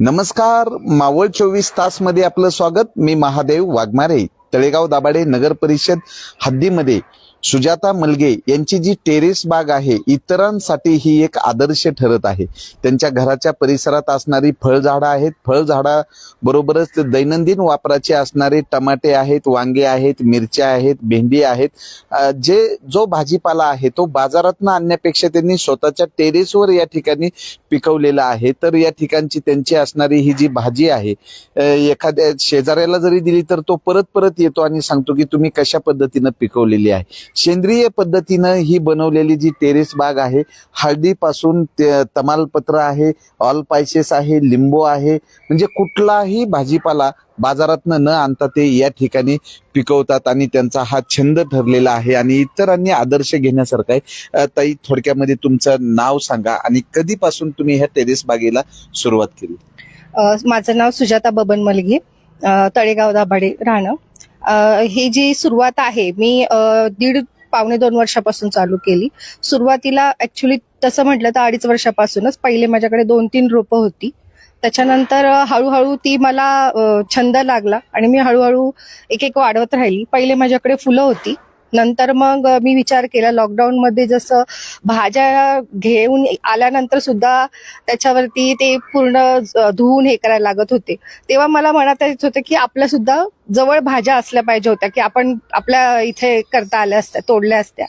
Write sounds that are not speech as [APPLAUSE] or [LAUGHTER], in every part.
नमस्कार मावळ चोवीस तासमध्ये आपलं स्वागत. मी महादेव वाघमारे तळेगाव दाभाडे नगर परिषद हद्दीमध्ये. सुजाता मलगे यांची जी टेरेस बाग आहे इतरांसाठी ही एक आदर्श ठरत आहे. त्यांच्या घराच्या परिसरात असणारी फळझाडं आहेत. फळझाडा बरोबरच दैनंदिन वापराचे असणारे टमाटे आहेत वांगे आहेत मिरच्या आहेत भेंडी आहेत. जे जो भाजीपाला आहे तो बाजारातनं आणण्यापेक्षा त्यांनी स्वतःच्या टेरेसवर या ठिकाणी पिकवलेला आहे. तर या ठिकाणची त्यांची असणारी ही जी भाजी आहे एखाद्या शेजाऱ्याला जरी दिली तर तो परत परत येतो आणि सांगतो की तुम्ही कशा पद्धतीनं पिकवलेली आहे. सेंद्रिय पद्धतीनं ही बनवलेली जी टेरेस बाग आहे हळदीपासून ते- तमालपत्र आहे ऑल पायसेस आहे लिंबू आहे म्हणजे कुठलाही भाजीपाला बाजारातनं न आणता ते या ठिकाणी पिकवतात आणि त्यांचा हा छंद ठरलेला आहे आणि इतरांनी आदर्श घेण्यासारखा आहे. ताई थोडक्यामध्ये तुमचं नाव सांगा आणि कधीपासून तुम्ही ह्या टेरेस बागेला सुरुवात केली? माझं नाव सुजाता बबन मलगे तळेगाव दाभाडे राहणं. ही जी सुरुवात आहे मी दीड पावणे दोन वर्षापासून चालू केली. सुरुवातीला ऍक्च्युली तसं म्हटलं तर अडीच वर्षापासूनच. पहिले माझ्याकडे दोन तीन रोपं होती. त्याच्यानंतर हळूहळू ती मला छंद लागला आणि मी हळूहळू एक एक वाढवत राहिली. पहिले माझ्याकडे फुलं होती. नंतर मग मी विचार केला लॉकडाऊन मध्ये जसं भाज्या घेऊन आल्यानंतर सुद्धा त्याच्यावरती ते पूर्ण धुवून हे करायला लागत होते. तेव्हा मला मनात येत होतं की आपल्या सुद्धा जवळ भाज्या असल्या पाहिजे होत्या की आपण आपल्या इथे करता आल्या असत्या तोडल्या असत्या.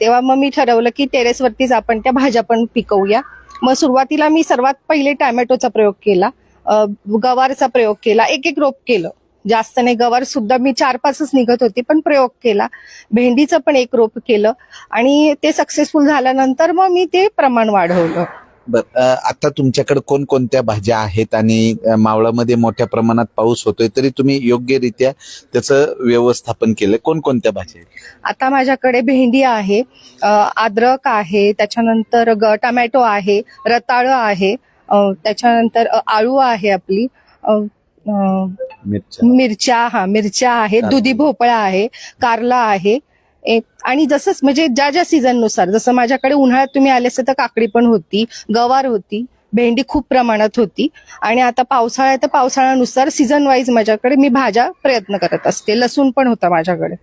तेव्हा मग मी ठरवलं की टेरेसवरतीच आपण त्या भाज्या पण पिकवूया. मग सुरुवातीला मी सर्वात पहिले टॅमॅटोचा प्रयोग केला गवारचा प्रयोग केला एक एक रोप केलं. जास्त नाही. गवार सुद्धा मी चार पाचच निघत होती पण प्रयोग केला. भेंडीचं पण एक रोप केलं आणि ते सक्सेसफुल झाल्यानंतर मग मी ते प्रमाण वाढवलं. बर आता तुमच्याकडे कोणकोणत्या भाज्या आहेत आणि मावळामध्ये मोठ्या प्रमाणात पाऊस होतोय तरी तुम्ही योग्यरित्या त्याचं व्यवस्थापन केलं. कोणकोणत्या भाज्या आता माझ्याकडे भेंडी आहे अ, अद्रक आहे त्याच्यानंतर ग- टमॅटो आहे रताळं आहे त्याच्यानंतर आळू आहे आपली मिरच्या. मिरच्या हा मिरच्या आहेत. दुधी भोपळा आहे कारला आहे. आणि जसंच म्हणजे ज्या ज्या सीझननुसार जसं माझ्याकडे उन्हाळ्यात तुम्ही आले असते तर काकडी पण होती गवार होती भेंडी खूप प्रमाणात होती. आणि आता पावसाळ्यात तर पावसाळ्यानुसार सीझन वाईज माझ्याकडे मी भाज्या प्रयत्न करत असते. लसूण पण होता माझ्याकडे.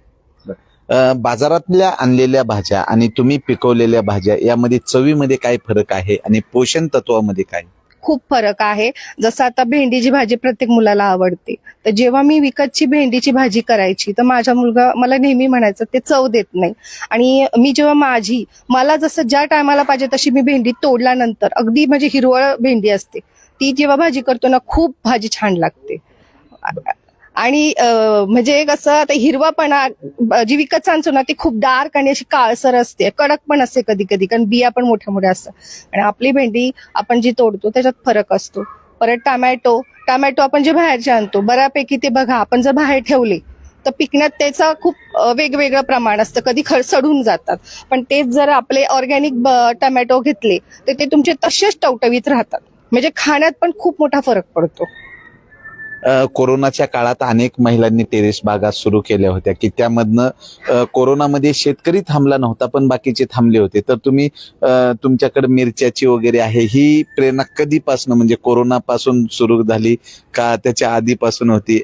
बाजारातल्या आणलेल्या भाज्या आणि तुम्ही पिकवलेल्या भाज्या यामध्ये चवीमध्ये काय फरक आहे आणि पोषण तत्वामध्ये काय? खूप फरक आहे. जसं आता भेंडीची भाजी प्रत्येक मुलाला आवडते. तर जेव्हा मी विकतची भेंडीची भाजी करायची तर माझा मुलगा मला नेहमी म्हणायचं ते चव देत नाही. आणि मी जेव्हा माझी मला जसं ज्या टायमाला पाहिजे तशी मी भेंडी तोडल्यानंतर अगदी म्हणजे हिरवळ भेंडी असते ती जेव्हा भाजी करतो ना खूप भाजी छान लागते. आणि म्हणजे कसं आता हिरवापणा जी विकत आणतो ना ती खूप डार्क आणि अशी काळसर असते कडक पण असते कधी कधी कारण बिया पण मोठ्या मोठ्या असतात. आणि आपली भेंडी आपण जी तोडतो त्याच्यात फरक असतो. परत टमॅटो टमॅटो आपण जे बाहेरचे आणतो बऱ्यापैकी ते बघा आपण जर बाहेर ठेवले तर पिकण्यात त्याचं खूप वेगवेगळं प्रमाण असतं. कधी खर सडून जातात. पण तेच जर आपले ऑर्गॅनिक टमॅटो घेतले तर ते तुमचे तसेच टवटवीत राहतात. म्हणजे खाण्यात पण खूप मोठा फरक पडतो. कोरोनाच्या काळात अनेक महिलांनी टेरेस बागा सुरू केल्या होत्या की त्यामधनं कोरोनामध्ये शेतकरी थांबला नव्हता पण बाकीचे थांबले होते. तर तुम्ही तुमच्याकडे मिरच्याची वगैरे आहे ही प्रेरणा कधीपासून म्हणजे कोरोनापासून सुरू झाली का त्याच्या आधीपासून होती?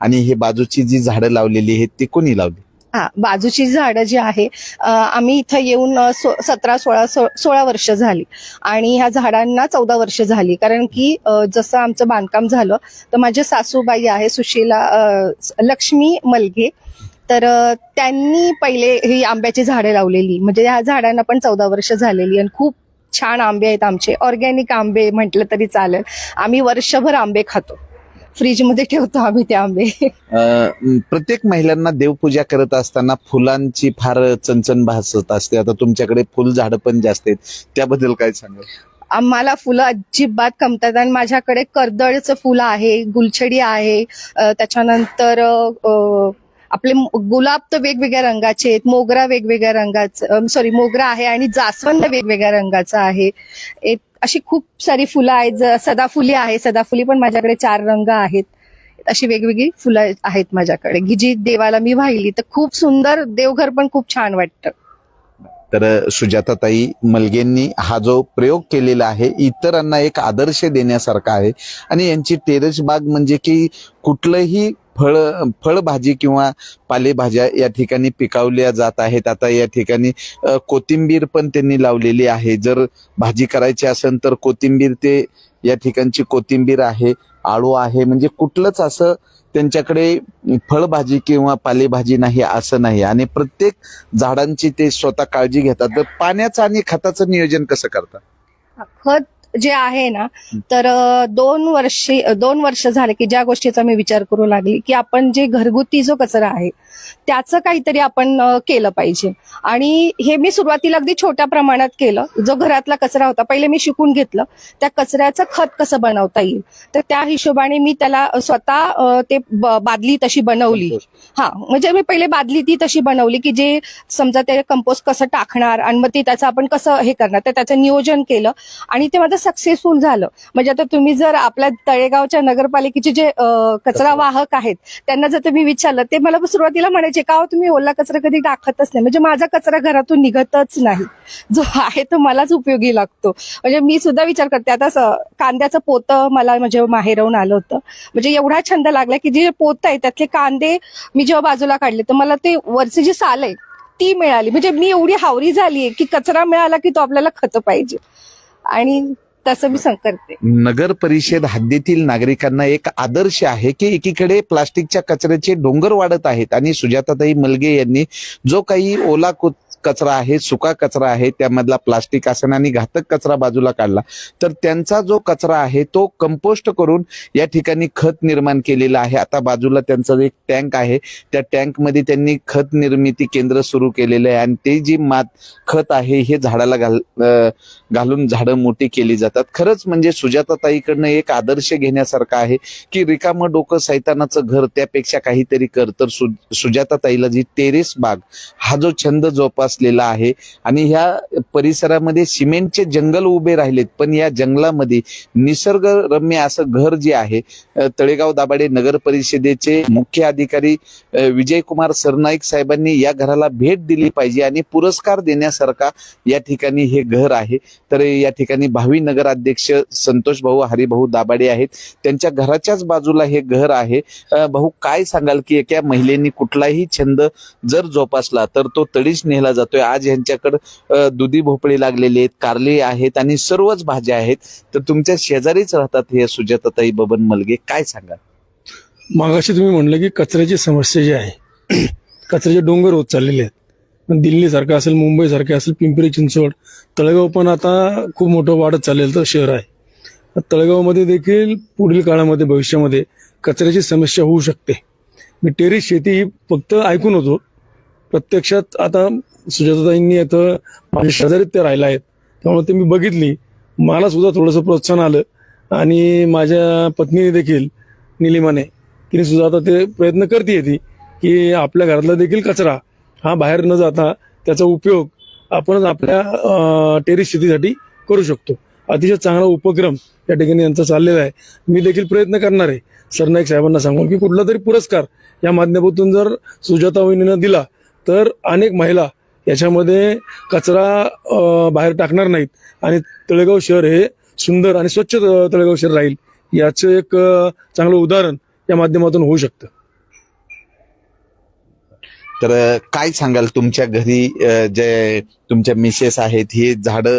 आणि हे बाजूची जी झाडं लावलेली आहेत ती कोणी लावली? हा बाजूची झाडं जी आहे आम्ही इथं येऊन सो- सतरा सोळा सो- सोळा वर्ष झाली. आणि ह्या झाडांना चौदा वर्ष झाली. कारण की जसं आमचं बांधकाम झालं तर माझ्या सासूबाई आहे सुशीला लक्ष्मी मलगे तर त्यांनी पहिले ही आंब्याची झाडे लावलेली. म्हणजे ह्या झाडांना पण चौदा वर्ष झालेली आणि खूप छान आंबे आहेत आमचे. ऑर्गॅनिक आंबे म्हटलं तरी चालेल. आम्ही वर्षभर आंबे खातो. फ्रीजमध्ये ठेवतो आम्ही ते आंबे. अ, प्रत्येक महिलांना देवपूजा करत असताना फुलांची फार चणचण भासत असते. आता तुमच्याकडे फुल झाडं पण जास्त आहेत. त्याबद्दल काय सांगाल? आम्हाला फुलं अजिबात कमतात आणि माझ्याकडे कर्दळचं फुलं आहे गुलछडी आहे. अ, त्याच्यानंतर अ, आपले गुलाब तर वेगवेगळ्या रंगाचे आहेत मोगरा वेगवेगळ्या रंगाचं सॉरी मोगरा आहे आणि जास्वंद वेगवेगळ्या रंगाचा आहे. एक अशी खूप सारी फुलं आहेत सदाफुली आहे सदाफुली पण माझ्याकडे चार रंग आहेत. अशी वेगवेगळी फुलं आहेत माझ्याकडे. की जी देवाला मी वाहिली तर खूप सुंदर देवघर पण खूप छान वाटतं. तर सुजाताताई मलगेंनी हा जो प्रयोग केलेला आहे इतरांना एक आदर्श देण्यासारखा आहे. आणि यांची टेरेस बाग म्हणजे की कुठलंही फळ फळभाजी किंवा पालेभाज्या या ठिकाणी पिकवल्या जात आहेत. आता या ठिकाणी कोथिंबीर पण त्यांनी लावलेली आहे. जर भाजी करायची असेल तर कोथिंबीर ते या ठिकाणची कोथिंबीर आहे आळू आहे. म्हणजे कुठलंच असं त्यांच्याकडे फळभाजी किंवा पालेभाजी नाही असं नाही. आणि प्रत्येक झाडांची ते स्वतः काळजी घेतात. तर पाण्याचं आणि खताचं नियोजन कसं करतात खत जे आहे ना तर दोन वर्षे दोन वर्ष झाले की ज्या गोष्टीचा मी विचार करू लागली की आपण जे घरगुती जो कचरा आहे त्याचं काहीतरी आपण केलं पाहिजे. आणि हे मी सुरुवातीला अगदी छोट्या प्रमाणात केलं. जो घरातला कचरा होता पहिले मी शिकून घेतलं त्या कचऱ्याचं खत कसं बनवता येईल? तर त्या हिशोबाने मी त्याला स्वतः ते बादली तशी बनवली. हा म्हणजे मी पहिले बादली ती तशी बनवली की जे समजा ते कंपोस्ट कसं टाकणार आणि मग ते त्याचं आपण कसं हे करणार तर त्याचं नियोजन केलं. आणि ते माझं सक्सेसफुल झालं. म्हणजे आता तुम्ही जर आपल्या तळेगावच्या नगरपालिकेचे जे कचरा वाहक आहेत त्यांना जर तुम्ही विचारलं ते मला सुरुवातीला म्हणायचे का हो तुम्ही ओला कचरा कधी टाकतच नाही? म्हणजे माझा कचरा घरातून निघतच नाही. जो आहे तो मलाच उपयोगी लागतो. म्हणजे मी सुद्धा विचार करते आता कांद्याचं पोतं मला म्हणजे माहेरवून आलं होतं. म्हणजे एवढा छंद लागला की जे पोत आहे त्यातले कांदे मी जेव्हा बाजूला काढले तर मला ते वरची जी साल आहे ती मिळाली. म्हणजे मी एवढी हावरी झालीये की कचरा मिळाला की तो आपल्याला खत पाहिजे. आणि तसं मी करते नगर परिषद हद्दीतील नागरिकांना एक आदर्श आहे की एकीकडे प्लास्टिकच्या कचऱ्याचे डोंगर वाढत आहेत. आणि सुजाताताई मलगे यांनी जो काही ओला कुत कचरा आहे सुका कचरा आहे त्यामधला प्लास्टिक असेल आणि घातक कचरा बाजूला काढला. तर त्यांचा जो कचरा आहे तो कंपोस्ट करून या ठिकाणी खत निर्माण केलेला आहे. आता बाजूला त्यांचा एक टँक आहे त्या टँकमध्ये त्यांनी खत निर्मिती केंद्र सुरू केलेलं आहे. आणि ते जी मात खत आहे हे झाडाला घाल घालून झाडं मोठी केली जातात. खरंच म्हणजे सुजाताताईकडनं एक आदर्श घेण्यासारखा आहे की रिकामं डोकं सैतानाचं घर त्यापेक्षा काहीतरी कर. तर सु सुजाताताईला जी टेरेस बाग हा जो छंद जोपास असलेला आहे. आणि ह्या परिसरामध्ये सिमेंटचे जंगल उभे राहिलेत. पण या जंगलामध्ये निसर्गरम्य असं घर जे आहे तळेगाव दाभाडे नगर परिषदेचे मुख्य अधिकारी विजयकुमार सरनाईक साहेबांनी या घराला भेट दिली पाहिजे आणि पुरस्कार देण्यासारखा या ठिकाणी हे घर आहे. तर या ठिकाणी भावी नगराध्यक्ष संतोष भाऊ हरिभाऊ दाभाडे आहेत. त्यांच्या घराच्याच बाजूला हे घर आहे. भाऊ काय सांगाल की एका महिलेनी कुठलाही छंद जर जोपासला तर तो तडीच नेला जातोय. आज यांच्याकडे दुधी भोपळे लागलेले आहेत कारले आहेत आणि सर्वच भाज्या आहेत. तर तुमच्या शेजारीच राहतात हे सुजाताताई बबन मलगे. काय सांगा मागाशी तुम्ही म्हणलं की कचऱ्याची समस्या जी आहे [CLEARS THROAT] कचऱ्याचे डोंगर होत चाललेले आहेत. पण दिल्लीसारखं असेल मुंबईसारखं असेल पिंपरी चिंचवड तळेगाव पण आता खूप मोठं वाढत चाललेलं तर शहर आहे. तळेगावमध्ये देखील पुढील काळामध्ये भविष्यामध्ये कचऱ्याची समस्या होऊ शकते. मी टेरिस शेती ही फक्त ऐकून होतो. प्रत्यक्षात आता सुजाताताईंनी आता माझ्या शेजारीत ते राहिला आहेत. त्यामुळे ते मी बघितली. मला सुद्धा थोडंसं प्रोत्साहन आलं. आणि माझ्या पत्नीने देखील निलिमाने तिने सुद्धा आता ते प्रयत्न करते ती की आपल्या घरातला देखील कचरा हा बाहेर न जाता त्याचा उपयोग आपणच आपल्या टेरिस शेतीसाठी करू शकतो. अतिशय चांगला उपक्रम या ठिकाणी यांचा चाललेला आहे. मी देखील प्रयत्न करणार आहे. सरनाईक साहेबांना सांगून की कुठला तरी पुरस्कार या माध्यमातून जर सुजाता वहिनीनं दिला तर अनेक महिला याच्यामध्ये कचरा बाहेर टाकणार नाहीत. आणि तळेगाव शहर हे सुंदर आणि स्वच्छ तळेगाव शहर राहील याचं एक चांगलं उदाहरण या माध्यमातून होऊ शकतं. तर काय सांगाल तुमच्या घरी जे तुमच्या मिसेस आहेत हे झाडं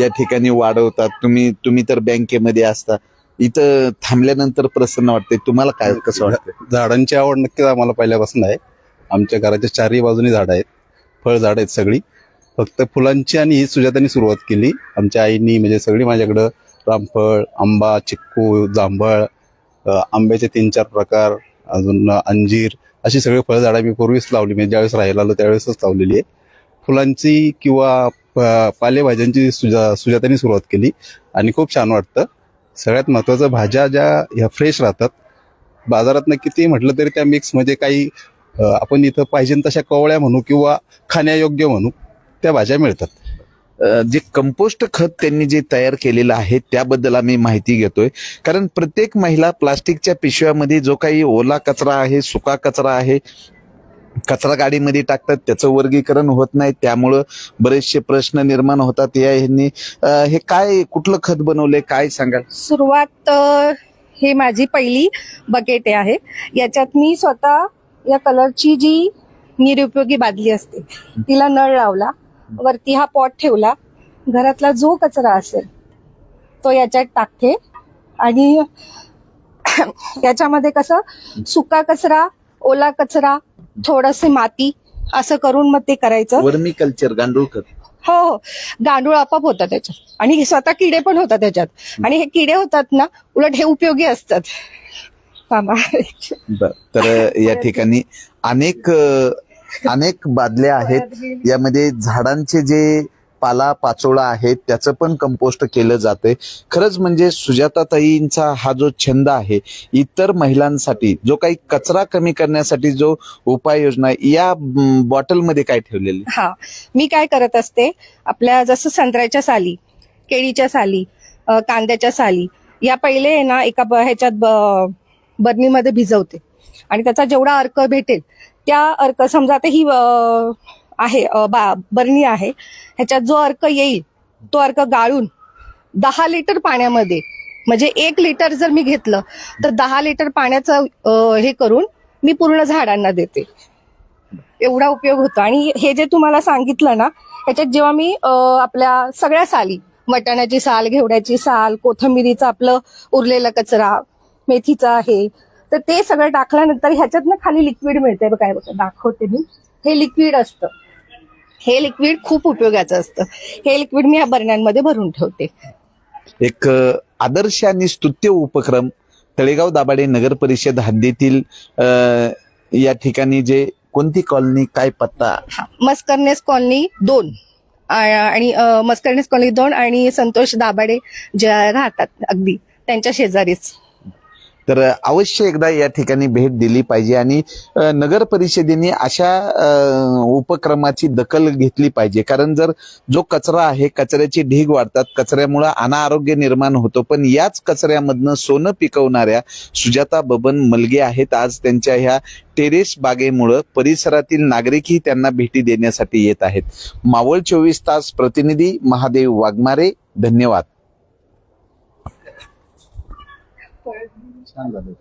या ठिकाणी वाढवतात. तुम्ही तुम्ही तर बँकेमध्ये असता. इथं थांबल्यानंतर प्रसन्न वाटते तुम्हाला काय कसं वाटतं झाडांची आवड नक्कीच आम्हाला पहिल्यापासून आहे. आमच्या घराच्या चारही बाजूनी झाडं आहेत. फळझाड आहेत सगळी. फक्त फुलांची आणि ही सुजातांनी सुरुवात केली. आमच्या आईनी म्हणजे सगळी माझ्याकडं रामफळ आंबा चिक्कू जांभळ आंब्याचे तीन चार प्रकार अजून अंजीर अशी सगळी फळझाडं मी पूर्वीच लावली. म्हणजे ज्यावेळेस राहायला आलो त्यावेळेसच लावलेली आहे. फुलांची किंवा प- पालेभाज्यांची सुजा सुजातांनी सुरुवात केली आणि खूप छान वाटतं. सगळ्यात महत्त्वाचं भाज्या ज्या ह्या फ्रेश राहतात. बाजारातनं किती म्हटलं तरी त्या मिक्स म्हणजे काही आपण इथं पाहिजे तशा कवळ्या म्हणू किंवा खाण्यायोग्य म्हणू त्या भाज्या मिळतात. जे कंपोस्ट खत त्यांनी जे तयार केलेलं आहे त्याबद्दल आम्ही माहिती घेतोय. कारण प्रत्येक महिला प्लास्टिकच्या पिशव्यामध्ये जो काही ओला कचरा आहे सुका कचरा आहे कचरा गाडीमध्ये टाकतात त्याचं वर्गीकरण होत नाही. त्यामुळं बरेचसे प्रश्न निर्माण होतात. या ह्यांनी हे काय कुठलं खत बनवलंय काय सांगाल? सुरुवात हे माझी पहिली बकेट आहे. याच्यात मी स्वतः या कलरची जी निरुपयोगी बादली असते तिला नळ लावला वरती हा पॉट ठेवला घरातला जो कचरा असेल तो याच्यात टाकते. आणि याच्यामध्ये कसं सुका कचरा ओला कचरा थोडसे माती असं करून मग ते करायचं. वर्मी कल्चर गांडूळ खत. हो हो. गांडूळ आपाप होतात त्याच्यात. आणि स्वतः किडे पण होतात त्याच्यात. आणि हे किडे होतात ना उलट हे उपयोगी असतात. बर तर या ठिकाणी अनेक अनेक बादल्या आहेत. यामध्ये झाडांचे जे पाला पाचोळा आहे त्याचं पण कंपोस्ट केलं जाते खरंच म्हणजे सुजाताताईंचा हा जो छंद आहे इतर महिलांसाठी जो काही कचरा कमी करण्यासाठी जो उपाययोजना या बॉटलमध्ये काय ठेवलेली हा मी काय करत असते आपल्या जसं संत्र्याच्या साली केळीच्या साली कांद्याच्या साली या पहिले ना एका ह्याच्यात बर्नीमध्ये बरणीमध्ये भिजवते. आणि त्याचा जेवढा अर्क भेटेल त्या अर्क समजा आता ही आहे बा- बरणी आहे ह्याच्यात जो अर्क येईल तो अर्क गाळून दहा लिटर पाण्यामध्ये म्हणजे एक लिटर जर मी घेतलं तर दहा लिटर पाण्याचं हे करून मी पूर्ण झाडांना देते. एवढा उपयोग होतो. आणि हे जे तुम्हाला सांगितलं ना त्याच्यात जेव्हा मी आपल्या सगळ्या साली वटाण्याची साल घेवड्याची साल कोथंबिरीचं आपलं उरलेला कचरा मेथीचा आहे. तर ते सगळं टाकल्यानंतर ह्याच्यात ना खाली लिक्विड मिळते बघा बघा दाखवते मी. हे लिक्विड असतं. हे लिक्विड खूप उपयोगाचं असतं. हे लिक्विड मी ह्या बरण्यांमध्ये भरून ठेवते. एक आदर्श आणि स्तुत्य उपक्रम तळेगाव दाभाडे नगर परिषद हद्दीतील या ठिकाणी जे कोणती कॉलनी काय पत्ता? मस्करनेस कॉलनी दोन. आणि मस्करनेस कॉलनी दोन आणि संतोष दाभाडे ज्या राहतात अगदी त्यांच्या शेजारीच. तर अवश्य एकदा या ठिकाणी भेट दिली पाहिजे आणि नगर परिषदेने अशा उपक्रमाची दखल घेतली पाहिजे. कारण जर जो कचरा आहे कचऱ्याची ढीग वाढतात कचऱ्यामुळे अनारोग्य निर्माण होतो. पण याच कचऱ्यामधनं सोनं पिकवणाऱ्या सुजाता बबन मलगे आहेत. आज त्यांच्या ह्या टेरेस बागेमुळं परिसरातील नागरिकही त्यांना भेटी देण्यासाठी येत आहेत. मावळ चोवीस तास प्रतिनिधी महादेव वाघमारे. धन्यवाद. छान झालं